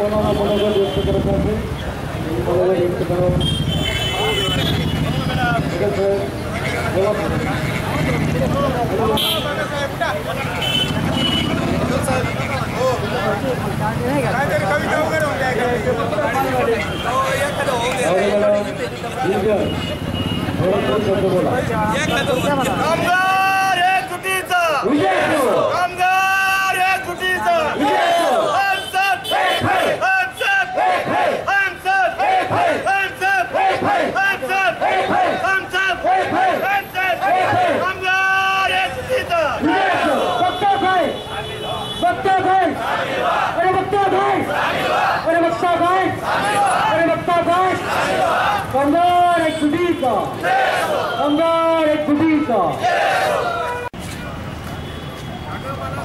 কোনো না কোনোভাবে ব্যক্তিগত আছে কোনোভাবে ব্যক্তিগত ঠিক আছে?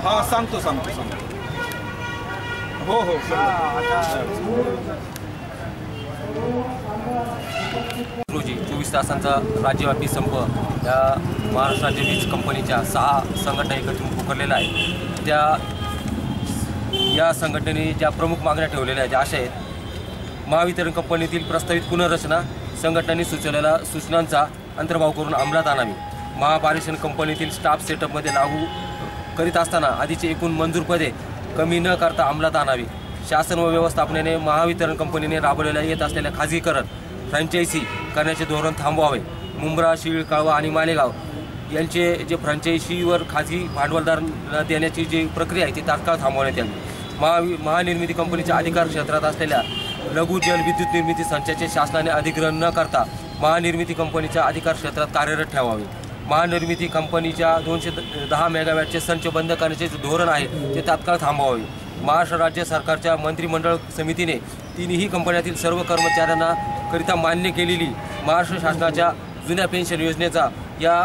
हा सांगतो सांगतो सांगतो. हो हो रोजी चोवीस तासांचा राज्यव्यापी संप या महाराष्ट्र राज्य वीज कंपनीच्या सहा संघटना एकत्रित पुकारलेला आहे. त्या या संघटनेने ज्या प्रमुख मागण्या ठेवलेल्या आहेत ज्या अशा आहेत महावितरण कंपनीतील प्रस्तावित पुनर्रचना संघटनांनी सुचवलेल्या सूचनांचा अंतर्भाव करून अंमलात आणावी. महापारेषण कंपनीतील स्टाफ सेटअपमध्ये लागू करीत असताना आधीचे एकूण मंजूर पदे कमी न करता अंमलात आणावी. शासन व व्यवस्थापनेने महावितरण कंपनीने राबवलेल्या येत असलेल्या खाजगीकरण फ्रँचायसी करण्याचे धोरण थांबवावे. मुंब्रा शिळ काळवा आणि मालेगाव यांचे जे फ्रँचायसीवर खाजगी भांडवलदार देण्याची जी प्रक्रिया आहे ती तात्काळ थांबवण्यात यावी. महा महानिर्मिती कंपनीच्या अधिकार क्षेत्रात असलेल्या लघु जल विद्युत निर्मिती संचाचे शासनाने अधिग्रहण न करता महानिर्मिती कंपनीच्या अधिकार क्षेत्रात कार्यरत ठेवावे. महानिर्मिती कंपनीच्या दोनशे दहा मेगावॅटचे संच बंद करण्याचे जे धोरण आहे ते तात्काळ थांबवावे. महाराष्ट्र राज्य सरकारच्या मंत्रिमंडळ समितीने तिन्ही कंपन्यातील सर्व कर्मचाऱ्यांना करिता मान्य केलेली महाराष्ट्र शासनाच्या जुन्या पेन्शन योजनेचा या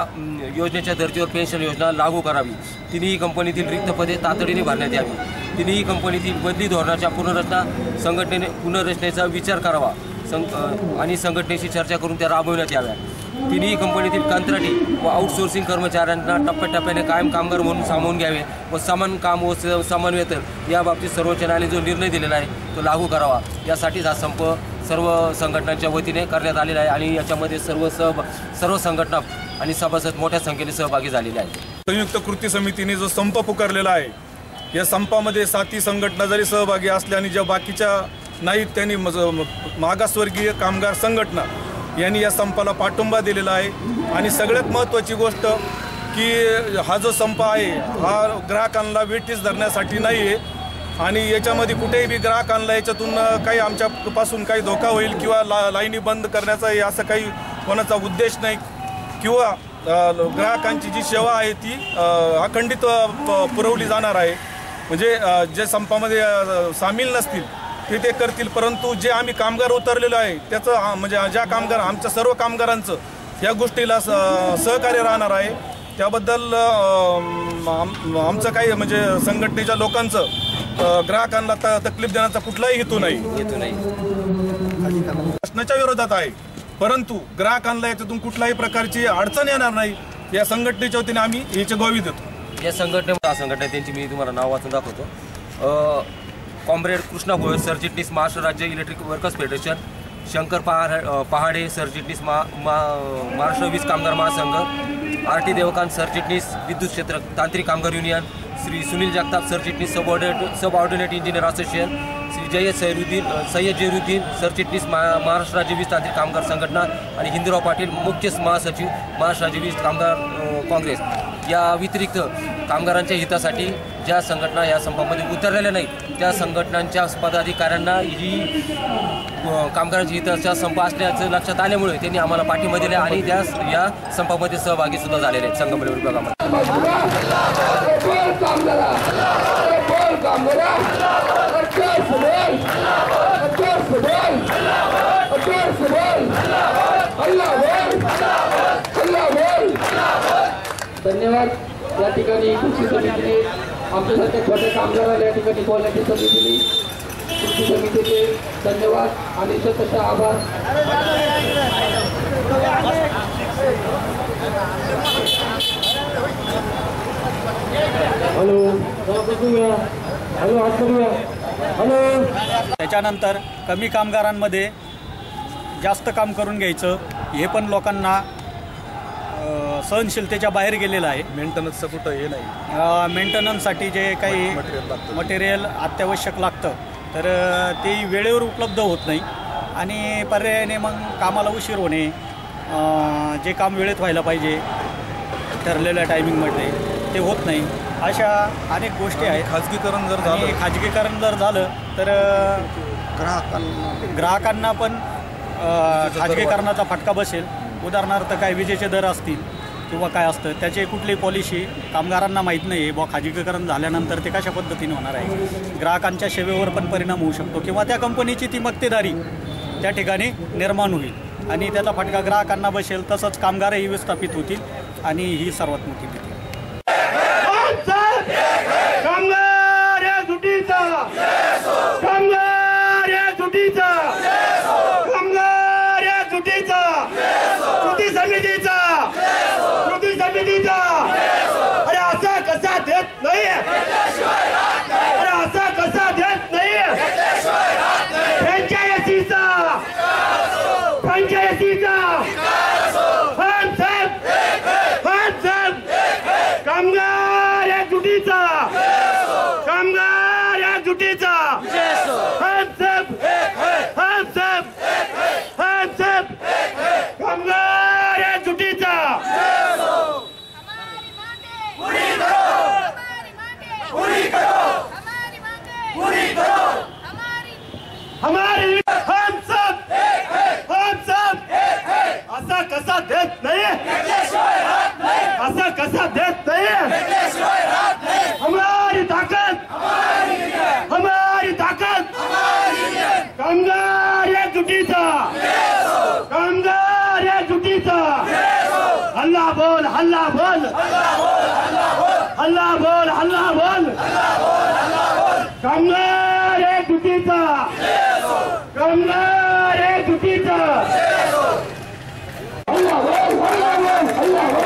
योजनेच्या धर्तीवर पेन्शन योजना लागू करावी. तिन्ही कंपनीतील रिक्त पदे तातडीने भरण्यात यावी. तिन्ही कंपनीतील बदली धोरणाच्या पुनर्रचना संघटनेने पुनर्रचनेचा विचार करावा. सं आणि संघटनेशी चर्चा करून त्या राबविण्यात याव्या. तिन्ही कंपनीतील कंत्राटी व आउटसोर्सिंग कर्मचाऱ्यांना टप्प्याटप्प्याने कायम कामगार म्हणून सामावून घ्यावे व समान काम व समान वेतन याबाबतीत सर्वोच्च न्यायालयाने जो निर्णय दिलेला आहे तो लागू करावा. यासाठीच हा संप सर्व संघटनांच्या वतीने करण्यात आलेला आहे आणि याच्यामध्ये सर्व सहभ सर्व संघटना आणि सभासद मोठ्या संख्येने सहभागी झालेले आहेत. संयुक्त कृती समितीने जो संप पुकारलेला आहे या संपामध्ये साती संघटना जरी सहभागी असल्या आणि ज्या बाकीच्या नाहीत त्यांनी मज- मागासवर्गीय कामगार संघटना यांनी या संपाला पाठिंबा दिलेला आहे. आणि सगळ्यात महत्त्वाची गोष्ट की हा जो संप आहे हा ग्राहकांना वेटीस धरण्यासाठी नाही आहे. आणि याच्यामध्ये कुठेही बी ग्राहकांना याच्यातून काही आमच्यापासून काही धोका होईल किंवा ला लाईनी बंद करण्याचा असं काही कोणाचा उद्देश नाही. किंवा ग्राहकांची जी सेवा आहे ती अखंडित प- पुरवली जाणार आहे. म्हणजे जे संपामध्ये सामील नसतील ते ते करतील परंतु जे आम्ही कामगार उतरलेलो आहे त्याचं म्हणजे ज्या कामगार आमच्या सर्व कामगारांचं या गोष्टीला स- सहकार्य राहणार आहे. त्याबद्दल आमचं काही म्हणजे संघटनेच्या लोकांचं ग्राहकांना तकलीफ देण्याचा कुठलाही हेतू नाही. शासनाच्या विरोधात आहे. परंतु ग्राहकांना याच्यातून कुठल्याही प्रकारची अडचण येणार नाही. या संघटनेच्या वतीने आम्ही याची ग्वाही देतो. या संघटने संघटना त्यांची मी तुम्हाला नाव वाचून दाखवतो. कॉम्रेड कृष्णा भोयर सरचिटणीस महाराष्ट्र राज्य इलेक्ट्रिक वर्कर्स फेडरेशन शंकर पहाड पहाडे सरचिटणीस मा मा- महाराष्ट्र वीज कामगार महासंघ आर टी देवकांत सरचिटणीस विद्युत क्षेत्र तांत्रिक कामगार युनियन श्री सुनील जगताप सरचिटणीस subordinate subordinate engineer association Shri Zayed Sairuddin Sayyad Jairuddin सरचिटणीस मा महाराष्ट्र राज्य वीज तांत्रिक कामगार संघटना आणि हिंदूराव पाटील मुख्य महासचिव महाराष्ट्र राज्य वीज कामगार काँग्रेस. या व्यतिरिक्त कामगारांच्या हितासाठी ज्या संघटना या संपामध्ये उतरलेल्या नाहीत त्या संघटनांच्या पदाधिकाऱ्यांना ही कामगारांच्या हिताचा संप असल्याचं लक्षात आल्यामुळे त्यांनी आम्हाला पाठिंबा दिला आणि त्या या संपामध्ये सहभागी सुद्धा झालेले आहेत संगमनेर विभागामध्ये धन्यवाद. या ठिकाणी कृषी समितीने आमच्यासारख्या छोट्या कामगाराला या ठिकाणी बोलण्याची संधी दिली. कृषी समितीचे धन्यवाद आणि स्वतःचे आभार. हॅलो. हॅलो हात करूया हॅलो. त्याच्यानंतर कमी कामगारांमध्ये जास्त काम करून घ्यायचं. हे पण लोकांना सहनशीलतेच्या बाहेर गेलेलं आहे. मेंटेनन्सचं कुठं हे नाही. मेंटेनन्ससाठी जे काही मटेरियल अत्यावश्यक लागतं. तर ते वेळेवर उपलब्ध होत नाही. आणि पर्यायाने मग कामाला उशीर होणे जे काम वेळेत व्हायला पाहिजे ठरलेल्या टायमिंगमध्ये ते होत नाही. अशा अनेक गोष्टी आहेत. खाजगीकरण जर झालं खाजगीकरण जर झालं तर अ, ग्राहकांना पण खाजगीकरणाचा फटका बसेल. उदाहरणार्थ काय विजेचे दर असतील. किंवा काय असतं त्याची कुठली पॉलिसी कामगारांना माहीत नाही आहे बुवा खाजगीकरण झाल्यानंतर ते कशा पद्धतीने होणार आहे? ग्राहकांच्या सेवेवर पण परिणाम होऊ शकतो किंवा त्या कंपनीची ती मक्तेदारी त्या ठिकाणी निर्माण होईल. आणि त्याचा फटका ग्राहकांना बसेल तसंच कामगारही विस्थापित होतील आणि ही सर्वात मोठी भीती कामगार या सुटीचा कामगार या सुटीचा कामगार या सुटीचा कृती समितीचा कृती समितीचा अरे असा कसा देत नाही अरे असा कसा देत नाही पंचायतीचा पंचायतीचा हात साहेब हात साहेब कामगार या जुटीचा कामगार या जुटीचा हात साहेब हात साहेब हात साहेब कामगार या जुटीचा हमारी मांगे पूरी करो हमारी मांगे पूरी करो हमारी हमारी हम सब हम सब असा कसा देत नाही असा कसा देत नाही हमारी ताकद हमारी ताकद कामगार या जुटीचा कामगार या जुटीचा हल्ला बोल हल्ला बोल। हल्ला बोल हल्ला बोल। कामगार Kamla re tutita. Allah Allah Allah Allah.